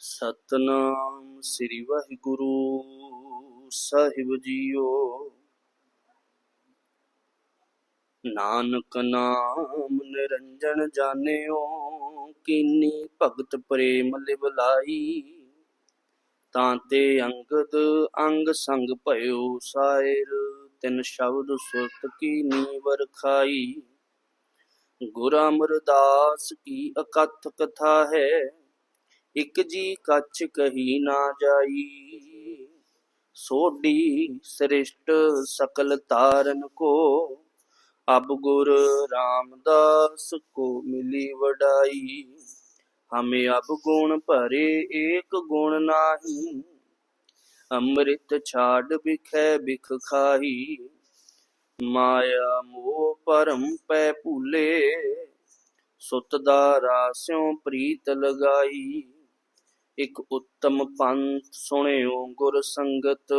ਸਤਨਾਮ ਸ੍ਰੀ ਵਾਹਿਗੁਰੂ ਸਾਹਿਬ ਜੀਓ। ਨਾਨਕ ਨਾਮ ਨਿਰੰਜਨ ਜਾਣਿਓ, ਕੀਨੀ ਭਗਤ ਪ੍ਰੇਮ ਲਿਵ ਲਾਈ। ਤਾਂ ਤੇ ਅੰਗਦ ਅੰਗ ਸੰਗ ਭਇਓ ਸਾਇਰ, ਤਿਨ ਸ਼ਬਦ ਸੁਰਤ ਕੀ ਨੀਵਰ ਖਾਈ। ਗੁਰ ਅਮਰਦਾਸ ਕੀ ਅਕਥ ਕਥਾ ਹੈ ਇਕ ਜੀ ਕੱਚ ਕਹੀ ਨਾ ਜਾਈ। ਸੋਢੀ ਸ੍ਰਿਸ਼ਟ ਸਕਲ ਤਾਰਨ ਕੋ, ਅਬ ਗੁਰ ਰਾਮਦਾਸ ਕੋ ਮਿਲੀ ਵਡਾਈ। ਹਮੇ ਅਬ ਗੁਣ ਭਰੇ ਏਕ ਗੁਣ ਨਾਹੀ। ਅੰਮ੍ਰਿਤ ਛਾੜ ਬਿਖੈ ਬਿਖ ਖਾਹੀ। ਮਾਇਆ ਮੋਹ ਪਰਮ ਪੈ ਭੂਲੇ। ਸੁਤ ਦਾ ਰਾਸਿਓ ਪ੍ਰੀਤ ਲਗਾਈ। ਇਕ ਉਤਮ ਪੰਥ ਸੁਣਿਓ ਗੁਰ ਸੰਗਤ।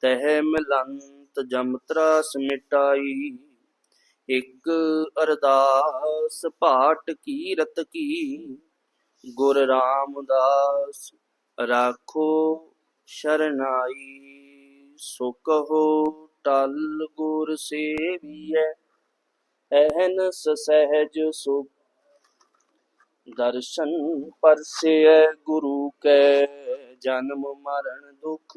ਤਹਿ ਮਿਲੰਤ ਜਮ ਤਰਾਸ ਇਕ ਅਰਦਾਸ ਪਾਟ ਕੀਰਤ ਕੀ। ਗੁਰ ਰਾਮਦਾਸ ਰਾਖੋ ਸ਼ਰਨਾਈ। ਸੋ ਕਹੋ ਟਲ ਗੁਰ ਸੇਵੀਐ। ਐਹਨਸ ਸਹਿਜ ਸੁਖ ਦਰਸ਼ਨ ਪਰਸੈ ਗੁਰੂ ਕੈ, ਜਨਮ ਮਰਨ ਦੁਖ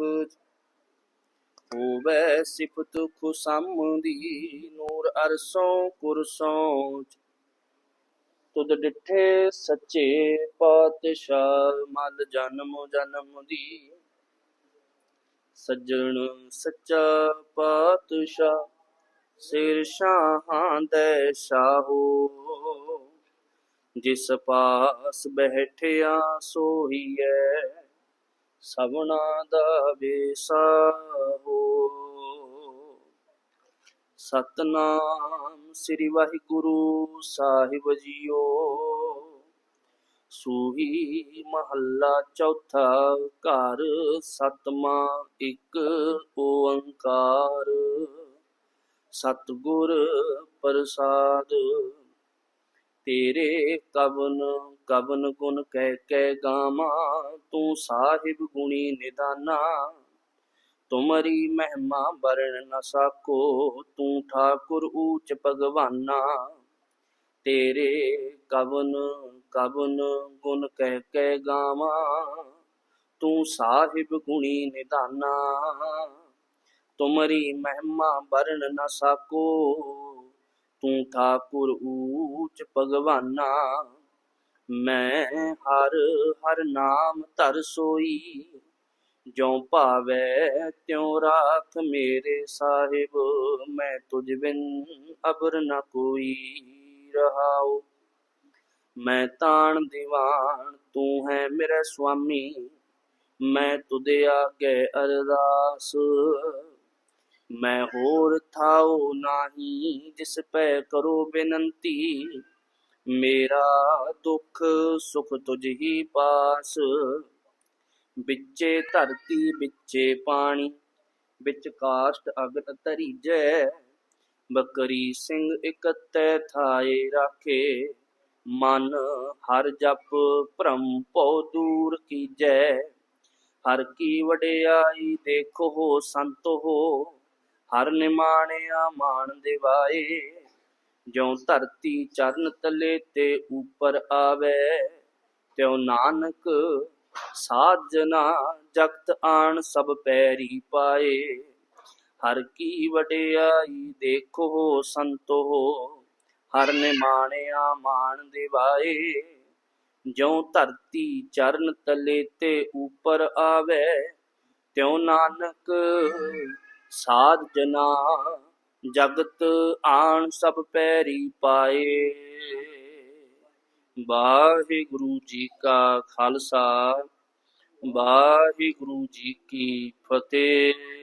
ਹੋਵੇ ਸਿਫਤ ਖੁਸਮ ਦੀ, ਨੂਰ ਅਰਸੋਂ ਕੁਰਸੋਂ ਤੁਧ ਡਿਠੇ ਸੱਚੇ ਪਾਤਸ਼ਾਹ, ਮਲ ਜਨਮ ਜਨਮ ਦੀ। ਸੱਜਣ ਸੱਚਾ ਪਾਤਸ਼ਾਹ, ਸਿਰ ਸ਼ਾਹਾਂ ਦੇ ਸ਼ਾਹੋ। ਜਿਸ ਪਾਸ ਬੈਠਿਆ ਸੋਹੀਐ, ਸਭਨਾ ਦਾ ਬੇਸਾਹੋ ਸਤਨਾਮ ਸ੍ਰੀ ਵਾਹਿਗੁਰੂ ਸਾਹਿਬ ਜੀਓ, ਸੂਹੀ ਮਹੱਲਾ ਚੌਥਾ ਘਰ, ਸਤਮਾ ਇੱਕ ਓੰਕਾਰ। ਸਤਿਗੁਰ ਪ੍ਰਸਾਦ ਤੇਰੇ ਕਵਨ ਕਵਨ ਗੁਣ ਕਹਿ ਕਹਿ ਗਾਵਾਂ, ਤੂੰ ਸਾਹਿਬ ਗੁਣੀ ਨਿਦਾਨਾ। ਤੁਮਰੀ ਮਹਿਮਾ ਵਰਣ ਨ ਸਾਕੋ, ਤੂੰ ਠਾਕੁਰ ਊਚ ਭਗਵਾਨਾ। ਤੇਰੇ ਕਵਨ ਕਵਨ ਗੁਣ ਕਹਿ ਕਹਿ ਗਾਵਾਂ, ਤੂੰ ਸਾਹਿਬ ਗੁਣੀ ਨਿਦਾਨਾ। ਤੁਮਰੀ ਮਹਿਮਾ ਵਰਣ ਨ ਸਾਕੋ ਤੂੰ ਠਾਕੁਰ ਊਚ ਭਗਵਾਨਾ। ਮੈਂ ਹਰ ਹਰ ਨਾਮ ਧਰ ਸੋਈ। ਜਿਉ ਭਾਵੈ ਤਿਉ ਰਾਖ ਮੇਰੇ ਸਾਹਿਬ। ਮੈਂ ਤੁਝ ਬਿਨ ਅਬਰ ਨ ਕੋਈ ਰਹਾਉ। ਮੈਂ ਤਾਣ ਦੀਵਾਨ ਤੂੰ ਹੈ ਮੇਰਾ ਸੁਆਮੀ। ਮੈਂ ਤੁਦੇ ਆਗੇ ਅਰਦਾਸ। ਮੈਂ ਹੋਰ ਥਾਉ ਨਾਹੀ ਜਿਸ ਪੈ ਕਰੋ ਬੇਨੰਤੀ। ਮੇਰਾ ਦੁੱਖ ਸੁਖ ਤੁਝ ਹੀ ਪਾਸ। ਵਿੱਚੇ ਧਰਤੀ, ਵਿੱਚੇ ਪਾਣੀ, ਵਿੱਚ ਕਾਸ਼ਟ ਅਗਨ ਧਰੀਜੈ। ਬਕਰੀ ਸਿੰਘ ਇਕਤੈ ਥਾਏ ਰਾਖੇ। ਮਨ ਹਰ ਜਪ ਭ੍ਰਮ ਭਉ ਦੂਰ ਕੀਜੈ। ਹਰ ਕੀ ਵਡਿਆਈ ਦੇਖੋ ਹੋ ਸੰਤ ਹੋ ਹਰ ਨਿਮਾਣਿਆ ਮਾਣ ਦਿਵਾਏ। ਜਿਉ ਧਰਤੀ ਚਰਨ ਤਲੇ ਤੇ ਉਪਰ ਆਵੇ, ਤਿਉ ਨਾਨਕ ਸਾਜਨਾ ਜਗਤ ਆਣ ਸਭ ਪੈਰੀ ਪਾਏ। ਹਰ ਕੀ ਵਡਿਆਈ ਦੇਖੋ ਸੰਤੋ, ਹਰ ਨਿਮਾਣਿਆ ਮਾਣ ਦਿਵਾਏ। ਜਿਉ ਧਰਤੀ ਚਰਨ ਤਲੇ ਤੇ ਉਪਰ ਆਵੇ, ਤਿਉ ਨਾਨਕ ਸਾਧ ਜਨਾ, ਜਗਤ ਆਣ ਸਭ ਪੈਰੀ ਪਾਏ। ਵਾਹਿਗੁਰੂ ਜੀ ਕਾ ਖਾਲਸਾ, ਵਾਹਿਗੁਰੂ ਜੀ ਕੀ ਫਤਿਹ।